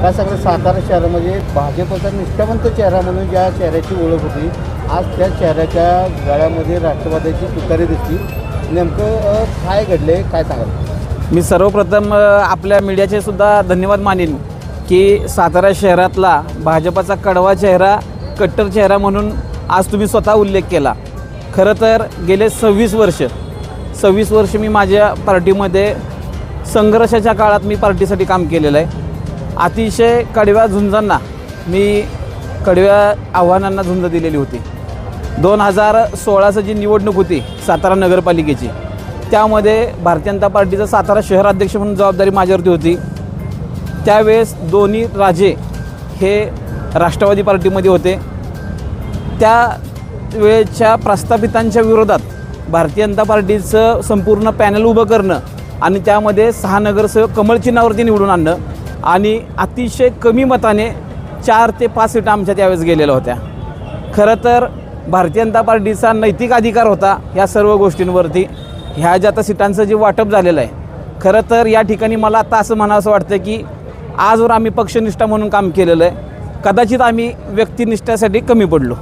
काय सगळं सातारा शहरामध्ये भाजपचा निष्ठावंत चेहरा म्हणून ज्या चेहऱ्याची ओळख होती आज त्या चेहऱ्याच्या गळ्यामध्ये राष्ट्रवाद्याची तुतारी दिसली. नेमकं काय घडले काय सांगाल? मी सर्वप्रथम आपल्या मीडियाचे सुद्धा धन्यवाद मानेन की सातारा शहरातला भाजपाचा कडवा चेहरा कट्टर चेहरा म्हणून आज तुम्ही स्वतः उल्लेख केला. खरं तर गेले सव्वीस वर्ष. सव्वीस वर्ष मी माझ्या पार्टीमध्ये संघर्षाच्या काळात मी पार्टीसाठी काम केलेलं आहे. अतिशय कडव्या झुंजांना मी कडव्या आव्हानांना झुंज दिलेली होती. दोन हजार सोळाचं जी निवडणूक होती सातारा नगरपालिकेची त्यामध्ये भारतीय जनता पार्टीचं सातारा शहर अध्यक्ष म्हणून जबाबदारी माझ्यावरती होती. त्यावेळेस दोन्ही राजे हे राष्ट्रवादी पार्टीमध्ये होते. त्या वेळेच्या प्रस्थापितांच्या विरोधात भारतीय जनता पार्टीचं संपूर्ण पॅनल उभं करणं आणि त्यामध्ये सहा नगरसेवक कमळ चिन्हावरती निवडून आणणं आणि अतिशय कमी मताने चार ते पाच सीटा आमच्या त्यावेळेस गेलेल्या होत्या. खरं तर भारतीय जनता पार्टीचा नैतिक अधिकार होता ह्या सर्व गोष्टींवरती. ह्या ज्या आता सीटांचं जे वाटप झालेलं आहे खरं तर या ठिकाणी मला आता असं म्हणावं वाटतं की आजवर आम्ही पक्षनिष्ठा म्हणून काम केलेलं आहे. कदाचित आम्ही व्यक्तिनिष्ठासाठी कमी पडलो.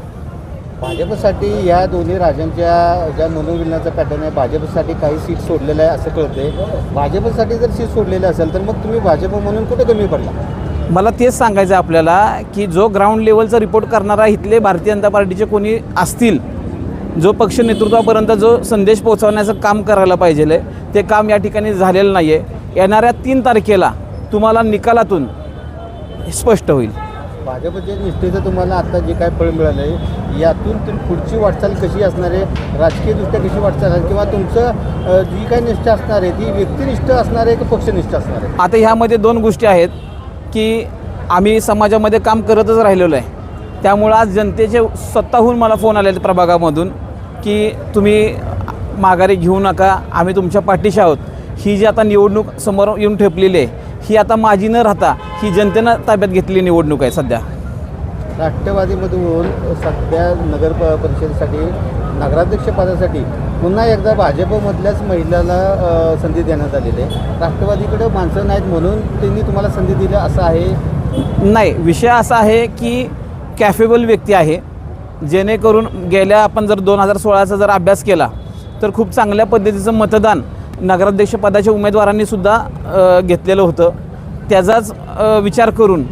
भाजपसाठी या दोन्ही राजांच्या ज्या मनोविलनाचा पॅटर्न आहे भाजपसाठी काही सीट सोडलेलं आहे असं कळतंय. भाजपसाठी जर सीट सोडलेलं असेल तर मग तुम्ही भाजप म्हणून कुठे कमी पडला? मला तेच सांगायचं आहे आपल्याला की जो ग्राउंड लेवलचा रिपोर्ट करणारा इथले भारतीय जनता पार्टीचे कोणी असतील जो पक्ष नेतृत्वापर्यंत जो संदेश पोहोचवण्याचं काम करायला पाहिजे ते काम या ठिकाणी झालेलं नाही आहे येणाऱ्या तीन तारखेला तुम्हाला निकालातून स्पष्ट होईल. भाजपच्या निष्ठेचं तुम्हाला आता जे काय फळ मिळालं आहे यातून तुम्ही पुढची वाटचाल कशी असणार आहे? राजकीयदृष्ट्या कशी वाटचाल आहे? किंवा तुमचं जी काय निष्ठा असणार आहे ती व्यक्तिनिष्ठ असणार आहे की पक्षनिष्ठ असणार आहे? आता ह्यामध्ये दोन गोष्टी आहेत की आम्ही समाजामध्ये काम करतच राहिलेलो आहे. त्यामुळं आज जनतेचे स्वतःहून मला फोन आलेले प्रभागामधून की तुम्ही माघारी घेऊ नका आम्ही तुमच्या पाठीशी आहोत. ही जी आता निवडणूक समोर येऊन ठेपलेली आहे ही आता माझी न राहता ही जनतेनं ताब्यात घेतलेली निवडणूक आहे सध्या. राष्ट्रवादीमधून सध्या नगर प- परिषदेसाठी नगराध्यक्षपदासाठी पुन्हा एकदा भाजपमधल्याच महिलाला अ, संधी देण्यात आलेली आहे. राष्ट्रवादीकडे माणसं नाहीत म्हणून त्यांनी तुम्हाला संधी दिली असं आहे? नाही विषय असा आहे की कॅफेबल व्यक्ती आहे. जेणेकरून गेल्या आपण जर दोन हजार सोळाचा जर अभ्यास केला तर खूप चांगल्या पद्धतीचं मतदान नगराध्यक्षपदाच्या उमेदवारांनी सुद्धा घेतलेलं होतं. त्याचाच विचार करून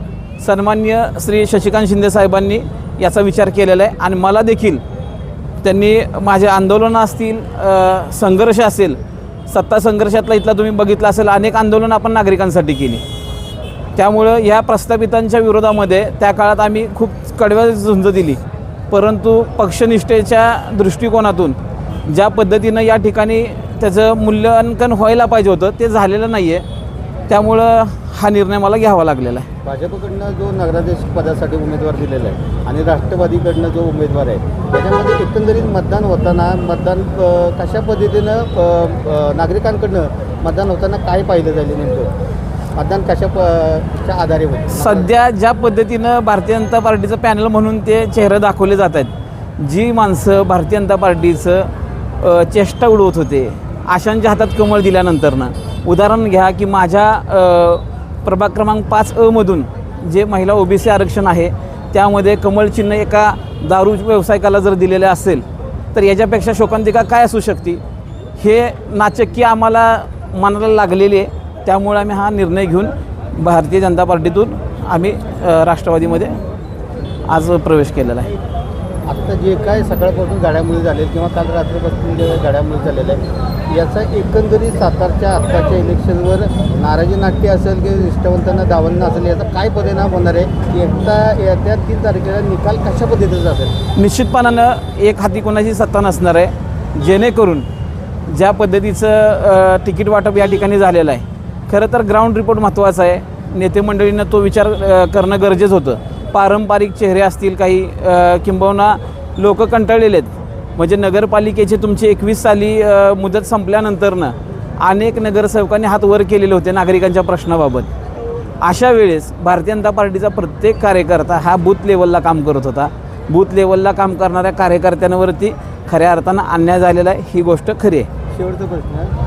सन्मान्य श्री शशिकांत शिंदे साहेबांनी याचा विचार केलेला आहे. आणि मला देखील त्यांनी माझे आंदोलनं असतील संघर्ष असेल सत्ता संघर्षातला इथला तुम्ही बघितला असेल अनेक आंदोलनं आपण नागरिकांसाठी केली. त्यामुळं ह्या प्रस्थापितांच्या विरोधामध्ये त्या काळात आम्ही खूप कडव्या झुंज दिली. परंतु पक्षनिष्ठेच्या दृष्टिकोनातून ज्या पद्धतीनं या ठिकाणी त्याचं मूल्यांकन व्हायला पाहिजे होतं ते झालेलं नाही आहे त्यामुळं हा निर्णय मला घ्यावा लागलेला आहे. भाजपकडनं जो नगराध्यक्ष पदासाठी उमेदवार दिलेला आहे आणि राष्ट्रवादीकडनं जो उमेदवार आहे त्याच्यामध्ये एकंदरीत मतदान होताना मतदान अ, कशा पद्धतीनं अ, अ, नागरिकांकडनं मतदान होताना काय पाहिलं जाईल नेमकं? मतदान कशा प च्या आधारे होईल? सध्या ज्या पद्धतीनं भारतीय जनता पार्टीचं पॅनल म्हणून ते चेहरे दाखवले जात आहेत जी माणसं भारतीय जनता पार्टीचं अ, चेष्टा उडवत होते आशांच्या हातात कमळ दिल्यानंतरनं. उदाहरण घ्या की माझ्या प्रभाग क्रमांक पाच अमधून जे महिला ओबीसी आरक्षण आहे त्यामध्ये कमळ चिन्ह एका दारू व्यावसायिकाला जर दिलेले असेल तर याच्यापेक्षा शोकांतिका काय असू शकते? हे नाचक्की आम्हाला मनाला लागलेली आहे. त्यामुळे आम्ही हा निर्णय घेऊन भारतीय जनता पार्टीतून आम्ही राष्ट्रवादीमध्ये आज प्रवेश केलेला आहे. आत्ता जे काय सकाळपासून गाड्यामुळे झालेल्या किंवा काल रात्रीपासून जे गाड्यामुळे झालेलं आहे याचा एकंदरीत सातारच्या आत्ताच्या इलेक्शनवर नाराजी नाट्य असेल की निष्ठावंतांना दावणं असेल याचा काय परिणाम होणार आहे? एकता येत्या तीन तारखेला निकाल कशा पद्धतीचा असेल निश्चितपणानं एक हाती कोणाची सत्ता नसणार आहे. जेणेकरून ज्या पद्धतीचं तिकीट वाटप या ठिकाणी झालेलं आहे. खरं तर ग्राउंड रिपोर्ट महत्त्वाचा आहे. नेते मंडळीनं तो विचार करणं गरजेचं होतं. पारंपरिक चेहरे असतील काही किंबहुना लोक कंटाळलेले आहेत. म्हणजे नगरपालिकेची तुमची एकवीस साली मुदत संपल्यानंतरनं अनेक नगरसेवकांनी हात वर केलेले होते नागरिकांच्या प्रश्नाबाबत. अशा वेळेस भारतीय जनता पार्टीचा प्रत्येक कार्यकर्ता हा बूथ लेवलला काम करत होता. बूथ लेवलला काम करणाऱ्या कार्यकर्त्यांवरती खऱ्या अर्थानं अन्याय झालेला आहे ही गोष्ट खरी आहे. शेवटचा प्रश्न.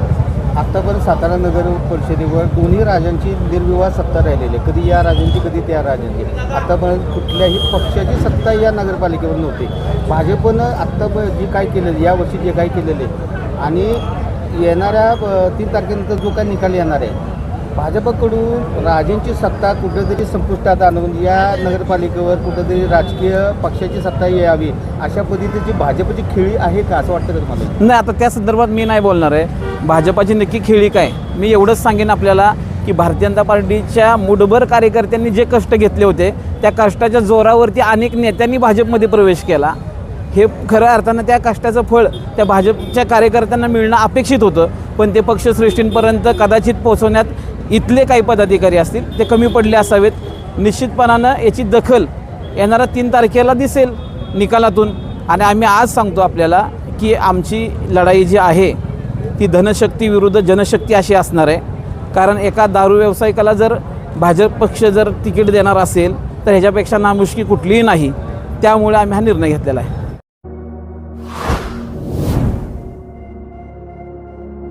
आत्तापर्यंत सातारा नगर परिषदेवर दोन्ही राजांची निर्विवाद सत्ता राहिलेली आहे. कधी या राजांची कधी त्या राजांची. आत्तापर्यंत कुठल्याही पक्षाची सत्ता या नगरपालिकेवर नव्हती. भाजपनं आत्ता जी काय केलेलं या वर्षी जे काय केलेले आणि येणाऱ्या तीन तारखेनंतर जो काय निकाल येणार आहे भाजपकडून राजेंची सत्ता कुठेतरी संपुष्टात आणून या नगरपालिकेवर कुठेतरी राजकीय पक्षाची सत्ता यावी अशा पद्धतीची भाजपची खेळी आहे का असं वाटतं का तुम्हाला? नाही आता त्या संदर्भात मी नाही बोलणार आहे. भाजपाची नक्की खेळी काय? मी एवढंच सांगेन आपल्याला की भारतीय जनता पार्टीच्या मुठभर कार्यकर्त्यांनी जे कष्ट घेतले होते त्या कष्टाच्या जोरावरती अनेक नेत्यांनी भाजपमध्ये प्रवेश केला. हे खऱ्या अर्थानं त्या कष्टाचं फळ त्या भाजपच्या कार्यकर्त्यांना मिळणं अपेक्षित होतं पण ते पक्षश्रेष्ठींपर्यंत कदाचित पोहोचवण्यात इथले काही पदाधिकारी असतील ते कमी पडले असावेत. निश्चितपणानं याची दखल येणाऱ्या तीन तारखेला दिसेल निकालातून. आणि आम्ही आज सांगतो आपल्याला की आमची लढाई जी आहे ती धनशक्ती विरुद्ध जनशक्ती अशी असणार आहे. कारण एका दारू व्यावसायिकाला जर भाजप पक्ष जर तिकीट देणार असेल तर ह्याच्यापेक्षा नामुष्की कुठलीही नाही. त्यामुळे आम्ही हा निर्णय घेतलेला आहे.